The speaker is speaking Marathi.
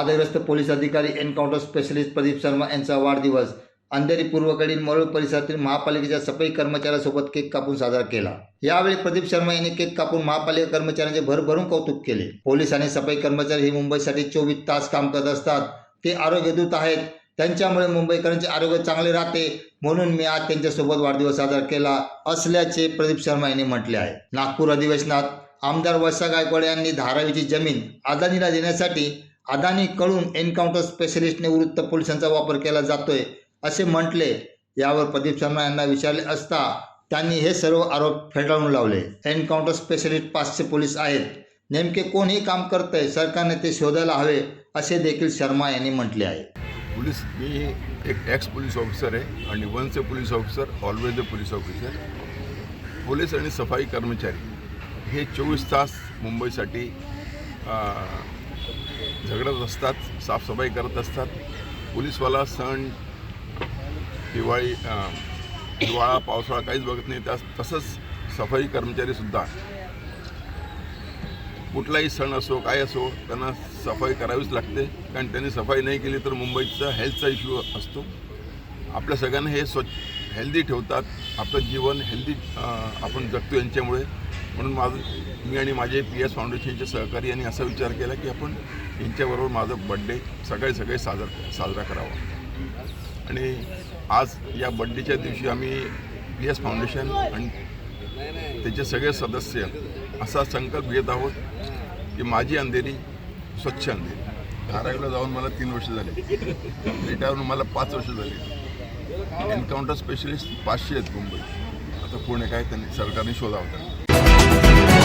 वादग्रस्त पोलीस अधिकारी एन्काउंटर स्पेशलिस्ट प्रदीप शर्मा यांचा वाढदिवस. अंधेरी पूर्वकडील मरुळ परिसरातील महापालिकेच्या सफाई कर्मचाऱ्यासोबत केक कापून साजरा केला. यावेळी प्रदीप शर्मा यांनी केक कापून महापालिका कर्मचाऱ्यांचे भरभरून कौतुक केले. पोलीस आणि सफाई कर्मचारी हे मुंबईसाठी चोवीस तास काम करत असतात. ते आरोग्यदूत आहेत. त्यांच्यामुळे मुंबईकरांचे आरोग्य चांगले राहते. म्हणून मी आज त्यांच्यासोबत वाढदिवस साजरा केला असल्याचे प्रदीप शर्मा यांनी म्हटले आहे. नागपूर अधिवेशनात आमदार वर्षा गायकवाड यांनी धारावीची जमीन अदानीला देण्यासाठी अदानीकडून एन्काउंटर स्पेशलिस्ट निवृत्त पोलिसांचा वापर केला जातोय असे म्हटले. यावर प्रदीप शर्मा यांना विचारले असता त्यांनी हे सर्व आरोप फेटाळून लावले. एन्काउंटर स्पेशलिस्ट पाचशे पोलीस आहेत. नेमके कोण हे काम करतंय सरकारने ते शोधायला हवे असे देखील शर्मा यांनी म्हटले आहे. पोलीस मी एक एक्स पोलीस ऑफिसर आहे आणि once a police officer always a police officer police आणि सफाई कर्मचारी हे चोवीस तास मुंबईसाठी झगडत असतात साफसफाई करत असतात. पोलीसवाला सण दिवाळी हिवाळा पावसाळा काहीच बघत नाही. त्या तसंच सफाई कर्मचारीसुद्धा कुठलाही सण असो काय असो त्यांना सफाई करावीच लागते. कारण त्यांनी सफाई नाही केली तर मुंबईचा हेल्थचा इश्यू असतो. आपल्या सगळ्यांना हे स्वच्छ हेल्दी ठेवतात. आपलं जीवन हेल्दी आपण जगतो यांच्यामुळे. म्हणून माझं मी आणि माझे पी एस फाउंडेशनचे सहकारी यांनी असा विचार केला की आपण यांच्याबरोबर माझं बड्डे सकाळी सकाळी साजरा साजरा करावा. आणि आज या बड्डेच्या दिवशी आम्ही पी एस फाउंडेशन आणि त्याचे सगळे सदस्य असा संकल्प घेत आहोत की माझी अंधेरी स्वच्छ अंधेरी. धारावीला जाऊन मला तीन वर्ष झाली. रिटायर होऊन मला पाच वर्ष झाली. एन्काउंटर स्पेशलिस्ट पाचशे आहेत मुंबई आता पुणे काय त्यांनी सरकारने शोधावं त्यांना.